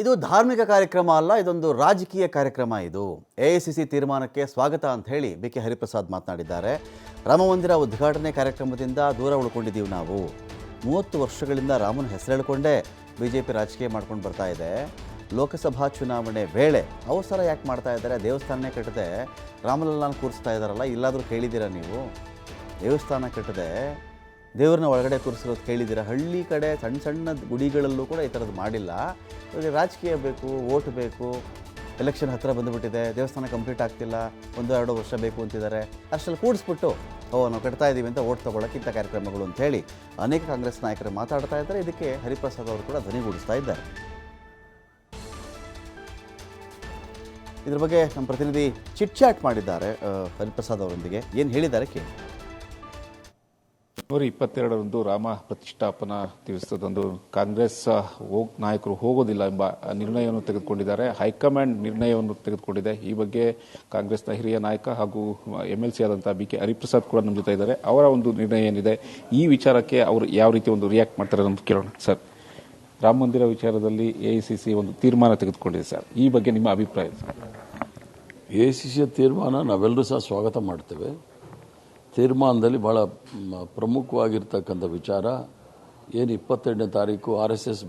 ಇದು ಧಾರ್ಮಿಕ ಕಾರ್ಯಕ್ರಮ ಅಲ್ಲ, ಇದೊಂದು ರಾಜಕೀಯ ಕಾರ್ಯಕ್ರಮ ಇದು. ಎ ತೀರ್ಮಾನಕ್ಕೆ ಸ್ವಾಗತ ಅಂತ ಹೇಳಿ ಬಿ ಕೆ ಹರಿಪ್ರಸಾದ್ ಮಾತನಾಡಿದ್ದಾರೆ. ರಾಮಮಂದಿರ ಉದ್ಘಾಟನೆ ಕಾರ್ಯಕ್ರಮದಿಂದ ದೂರ ಉಳ್ಕೊಂಡಿದ್ದೀವಿ ನಾವು. ಮೂವತ್ತು ವರ್ಷಗಳಿಂದ ರಾಮನ ಹೆಸರೇಳ್ಕೊಂಡೇ ಬಿ ಜೆ ಪಿ ರಾಜಕೀಯ ಮಾಡ್ಕೊಂಡು ಬರ್ತಾ ಇದೆ. ಲೋಕಸಭಾ ಚುನಾವಣೆ ವೇಳೆ ಅವಸರ ಯಾಕೆ ಮಾಡ್ತಾ ಇದ್ದಾರೆ? ದೇವಸ್ಥಾನನೇ ಕಟ್ಟದೆ. ರಾಮಲಲ್ಲಾನ ಕೂರಿಸ್ತಾ ಇದ್ದಾರಲ್ಲ, ಇಲ್ಲಾದರೂ ಕೇಳಿದ್ದೀರಾ ನೀವು? ದೇವಸ್ಥಾನ ಕಟ್ಟದೆ. ದೇವ್ರನ್ನ ಒಳಗಡೆ ಕೂರಿಸಿರೋದು ಕೇಳಿದ್ದೀರಾ? ಹಳ್ಳಿ ಕಡೆ ಸಣ್ಣ ಸಣ್ಣ ಗುಡಿಗಳಲ್ಲೂ ಕೂಡ ಈ ಥರದ್ದು ಮಾಡಿಲ್ಲ. ಇವಾಗ ರಾಜಕೀಯ ಬೇಕು ಓಟ್ ಬೇಕು ಎಲೆಕ್ಷನ್ ಹತ್ತಿರ ಬಂದುಬಿಟ್ಟಿದೆ, ದೇವಸ್ಥಾನ ಕಂಪ್ಲೀಟ್ ಆಗ್ತಿಲ್ಲ, ಒಂದು ಎರಡು ವರ್ಷ ಬೇಕು ಅಂತಿದ್ದಾರೆ. ಅಷ್ಟರಲ್ಲಿ ಕೂಡಿಸ್ಬಿಟ್ಟು, ಓ, ನಾವು ಕಟ್ತಾ ಇದ್ದೀವಿ ಅಂತ ಓಟ್ ತೊಗೊಳಕ್ಕೆ ಇಂಥ ಕಾರ್ಯಕ್ರಮಗಳು ಅಂತ ಹೇಳಿ ಅನೇಕ ಕಾಂಗ್ರೆಸ್ ನಾಯಕರು ಮಾತಾಡ್ತಾ ಇದ್ದಾರೆ. ಇದಕ್ಕೆ ಹರಿಪ್ರಸಾದ್ ಅವರು ಕೂಡ ಧ್ವನಿಗೂಡಿಸ್ತಾ ಇದ್ದಾರೆ. ಇದ್ರ ಬಗ್ಗೆ ನಮ್ಮ ಪ್ರತಿನಿಧಿ ಚಿಟ್ ಚಾಟ್ ಮಾಡಿದ್ದಾರೆ ಹರಿಪ್ರಸಾದ್ ಅವರೊಂದಿಗೆ. ಏನು ಹೇಳಿದ್ದಾರೆ ಕೇಳಿ. ಜನವರಿ ಇಪ್ಪತ್ತೆರಡರಂದು ರಾಮ ಪ್ರತಿಷ್ಠಾಪನಾ ದಿವಸದಂದು ಕಾಂಗ್ರೆಸ್ ಹೋಗ್ ನಾಯಕರು ಹೋಗೋದಿಲ್ಲ ಎಂಬ ನಿರ್ಣಯವನ್ನು ತೆಗೆದುಕೊಂಡಿದ್ದಾರೆ. ಹೈಕಮಾಂಡ್ ನಿರ್ಣಯವನ್ನು ತೆಗೆದುಕೊಂಡಿದೆ. ಈ ಬಗ್ಗೆ ಕಾಂಗ್ರೆಸ್ನ ಹಿರಿಯ ನಾಯಕ ಹಾಗೂ ಎಂ ಎಲ್ ಸಿ ಆದಂತಹ ಬಿ ಕೆ ಹರಿಪ್ರಸಾದ್ ಕೂಡ ನಮ್ಮ ಜೊತೆ ಇದ್ದಾರೆ. ಅವರ ಒಂದು ನಿರ್ಣಯ ಏನಿದೆ? ಈ ವಿಚಾರಕ್ಕೆ ಅವರು ಯಾವ ರೀತಿ ಒಂದು ರಿಯಾಕ್ಟ್ ಮಾಡ್ತಾರೆ ಅಂತ ಕೇಳೋಣ ಸರ್. ರಾಮ ಮಂದಿರ ವಿಚಾರದಲ್ಲಿ ಸಿ ಒಂದು ತೀರ್ಮಾನ ತೆಗೆದುಕೊಂಡಿದೆ ಸರ್. ಈ ಬಗ್ಗೆ ನಿಮ್ಮ ಅಭಿಪ್ರಾಯ ಸರ್? ಎ ಸಿ ಸಿಯ ತೀರ್ಮಾನ ನಾವೆಲ್ಲರೂ ಸಹ ಸ್ವಾಗತ ಮಾಡ್ತೇವೆ. ತೀರ್ಮಾನದಲ್ಲಿ ಭಾಳ ಪ್ರಮುಖವಾಗಿರ್ತಕ್ಕಂಥ ವಿಚಾರ. ಏನು ಇಪ್ಪತ್ತೆರಡನೇ ತಾರೀಕು R S S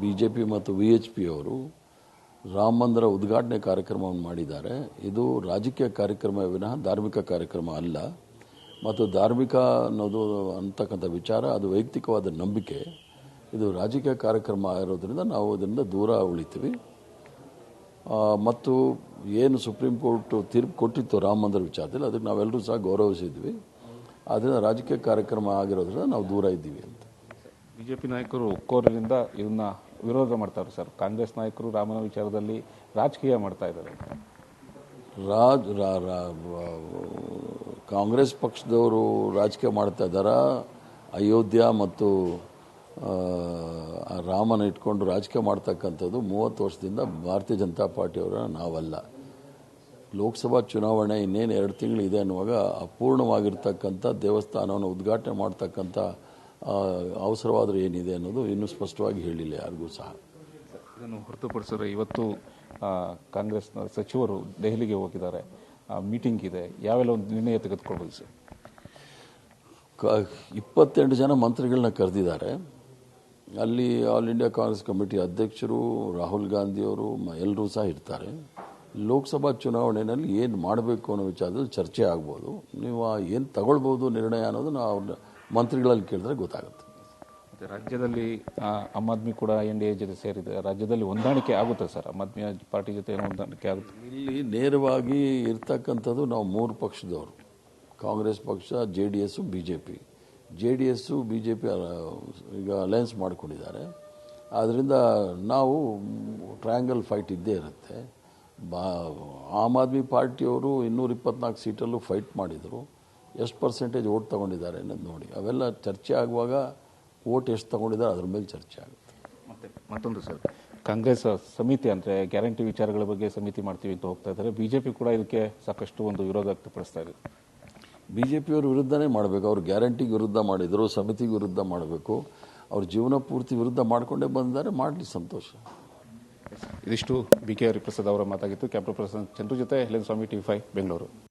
B J P ಮತ್ತು ವಿ ಎಚ್ ಪಿ ಅವರು ರಾಮ ಮಂದಿರ ಉದ್ಘಾಟನೆ ಕಾರ್ಯಕ್ರಮವನ್ನು ಮಾಡಿದ್ದಾರೆ. ಇದು ರಾಜಕೀಯ ಕಾರ್ಯಕ್ರಮ ವಿನಃ ಧಾರ್ಮಿಕ ಕಾರ್ಯಕ್ರಮ ಅಲ್ಲ. ಮತ್ತು ಧಾರ್ಮಿಕ ಅನ್ನೋದು ಅಂತಕ್ಕಂಥ ವಿಚಾರ, ಅದು ವೈಯಕ್ತಿಕವಾದ ನಂಬಿಕೆ. ಇದು ರಾಜಕೀಯ ಕಾರ್ಯಕ್ರಮ ಆಗಿರೋದ್ರಿಂದ ನಾವು ಇದರಿಂದ ದೂರ ಉಳಿತೀವಿ. ಮತ್ತು ಏನು ಸುಪ್ರೀಂ ಕೋರ್ಟ್ ತೀರ್ಪು ಕೊಟ್ಟಿತ್ತು ರಾಮ ಮಂದಿರ ವಿಚಾರದಲ್ಲಿ ಅದಕ್ಕೆ ನಾವೆಲ್ಲರೂ ಸಹ ಗೌರವಿಸಿದ್ವಿ. ಆದ್ದರಿಂದ ರಾಜಕೀಯ ಕಾರ್ಯಕ್ರಮ ಆಗಿರೋದ್ರಿಂದ ನಾವು ದೂರ ಇದ್ದೀವಿ ಅಂತ. ಬಿಜೆಪಿ ನಾಯಕರು ಒಕ್ಕೋರರಿಂದ ಇದನ್ನ ವಿರೋಧ ಮಾಡ್ತಾರೆ ಸರ್. ಕಾಂಗ್ರೆಸ್ ನಾಯಕರು ರಾಮನ ವಿಚಾರದಲ್ಲಿ ರಾಜಕೀಯ ಮಾಡ್ತಾ ಇದ್ದಾರೆ. ರಾಜ್ ಕಾಂಗ್ರೆಸ್ ಪಕ್ಷದವರು ರಾಜಕೀಯ ಮಾಡ್ತಾ ಇದ್ದಾರಾ? ಅಯೋಧ್ಯ ಮತ್ತು ರಾಮನ ಇಟ್ಕೊಂಡು ರಾಜಕೀಯ ಮಾಡ್ತಕ್ಕಂಥದ್ದು ಮೂವತ್ತು ವರ್ಷದಿಂದ ಭಾರತೀಯ ಜನತಾ ಪಾರ್ಟಿಯವರ ನಾವಲ್ಲ. ಲೋಕಸಭಾ ಚುನಾವಣೆ ಇನ್ನೇನು ಎರಡು ತಿಂಗಳು ಇದೆ ಅನ್ನುವಾಗ ಅಪೂರ್ಣವಾಗಿರ್ತಕ್ಕಂಥ ದೇವಸ್ಥಾನವನ್ನು ಉದ್ಘಾಟನೆ ಮಾಡ್ತಕ್ಕಂಥ ಅವಸರವಾದರೂ ಏನಿದೆ ಅನ್ನೋದು ಇನ್ನೂ ಸ್ಪಷ್ಟವಾಗಿ ಹೇಳಿಲ್ಲ ಯಾರಿಗೂ ಸಹ. ಇದನ್ನು ಹೊರತುಪಡಿಸಿದ್ರೆ ಇವತ್ತು ಕಾಂಗ್ರೆಸ್ನ ಸಚಿವರು ದೆಹಲಿಗೆ ಹೋಗಿದ್ದಾರೆ. ಮೀಟಿಂಗ್ ಇದೆ. ಯಾವೆಲ್ಲ ಒಂದು ನಿರ್ಣಯ ತೆಗೆದುಕೊಳ್ಬೋದು ಸರ್? ಕ- ಇಪ್ಪತ್ತೆಂಟು ಜನ ಮಂತ್ರಿಗಳನ್ನ ಕರೆದಿದ್ದಾರೆ. ಅಲ್ಲಿ ಆಲ್ ಇಂಡಿಯಾ ಕಾಂಗ್ರೆಸ್ ಕಮಿಟಿ ಅಧ್ಯಕ್ಷರು ರಾಹುಲ್ ಗಾಂಧಿಯವರು ಎಲ್ಲರೂ ಸಹ ಇರ್ತಾರೆ. ಲೋಕಸಭಾ ಚುನಾವಣೆಯಲ್ಲಿ ಏನು ಮಾಡಬೇಕು ಅನ್ನೋ ವಿಚಾರದಲ್ಲಿ ಚರ್ಚೆ ಆಗ್ಬೋದು. ನೀವು ಏನು ತಗೊಳ್ಬೋದು ನಿರ್ಣಯ ಅನ್ನೋದು ನಾವು ಮಂತ್ರಿಗಳಲ್ಲಿ ಕೇಳಿದ್ರೆ ಗೊತ್ತಾಗುತ್ತೆ. ರಾಜ್ಯದಲ್ಲಿ ಆಮ್ ಆದ್ಮಿ ಕೂಡ ಎನ್ ಡಿ ಎ ಜೊತೆ ಸೇರಿದೆ. ರಾಜ್ಯದಲ್ಲಿ ಹೊಂದಾಣಿಕೆ ಆಗುತ್ತೆ ಸರ್. ಆಮ್ ಆದ್ಮಿ ಪಾರ್ಟಿ ಜೊತೆ ಏನೋ ಹೊಂದಾಣಿಕೆ ಆಗುತ್ತೆ. ಇಲ್ಲಿ ನೇರವಾಗಿ ಇರ್ತಕ್ಕಂಥದ್ದು ನಾವು ಮೂರು ಪಕ್ಷದವರು. ಕಾಂಗ್ರೆಸ್ ಪಕ್ಷ J D S B J P. J D S B J P ಈಗ ಅಲಯನ್ಸ್ ಮಾಡಿಕೊಂಡಿದ್ದಾರೆ. ಆದ್ದರಿಂದ ನಾವು ಟ್ರಯಾಂಗಲ್ ಫೈಟ್ ಇದ್ದೇ ಇರುತ್ತೆ. ಬಾ ಆಮ್ ಆದ್ಮಿ ಪಾರ್ಟಿಯವರು ಇನ್ನೂರ ಇಪ್ಪತ್ನಾಲ್ಕು ಸೀಟಲ್ಲೂ ಫೈಟ್ ಮಾಡಿದರು. ಎಷ್ಟು ಪರ್ಸೆಂಟೇಜ್ ಓಟ್ ತಗೊಂಡಿದ್ದಾರೆ ಅನ್ನೋದು ನೋಡಿ. ಅವೆಲ್ಲ ಚರ್ಚೆ ಆಗುವಾಗ ಓಟ್ ಎಷ್ಟು ತಗೊಂಡಿದ್ದಾರೆ ಅದ್ರ ಮೇಲೆ ಚರ್ಚೆ ಆಗುತ್ತೆ. ಮತ್ತೆ ಮತ್ತೊಂದು ಸರ್. ಕಾಂಗ್ರೆಸ್ ಸಮಿತಿ ಅಂದರೆ ಗ್ಯಾರಂಟಿ ವಿಚಾರಗಳ ಬಗ್ಗೆ ಸಮಿತಿ ಮಾಡ್ತೀವಿ ಅಂತ ಹೋಗ್ತಾ ಇದ್ದಾರೆ. ಪಿ ಕೂಡ ಇದಕ್ಕೆ ಸಾಕಷ್ಟು ಒಂದು ವಿರೋಧ ವ್ಯಕ್ತಪಡಿಸ್ತಾ ಇದೆ. ಬಿ ಜೆ ಪಿಯವ್ರ ವಿರುದ್ಧನೇ ಮಾಡಬೇಕು. ಅವ್ರು ಗ್ಯಾರಂಟಿಗೆ ವಿರುದ್ಧ ಮಾಡಿದರು ಸಮಿತಿಗೆ ವಿರುದ್ಧ ಮಾಡಬೇಕು. ಅವ್ರ ಜೀವನ ಪೂರ್ತಿ ವಿರುದ್ಧ ಮಾಡಿಕೊಂಡೇ ಬಂದಿದ್ದಾರೆ ಮಾಡಲಿ ಸಂತೋಷ. ಇದಿಷ್ಟು ಬಿ ಕೆ ಹರಿಪ್ರಸಾದ್ ಅವರ ಮಾತಾಗಿತ್ತು. ಕ್ಯಾಪ್ಟನ್ ಪ್ರಸಾದ್ ಚಂದ್ರು ಜೊತೆ Helen Swamy T five Bengaluru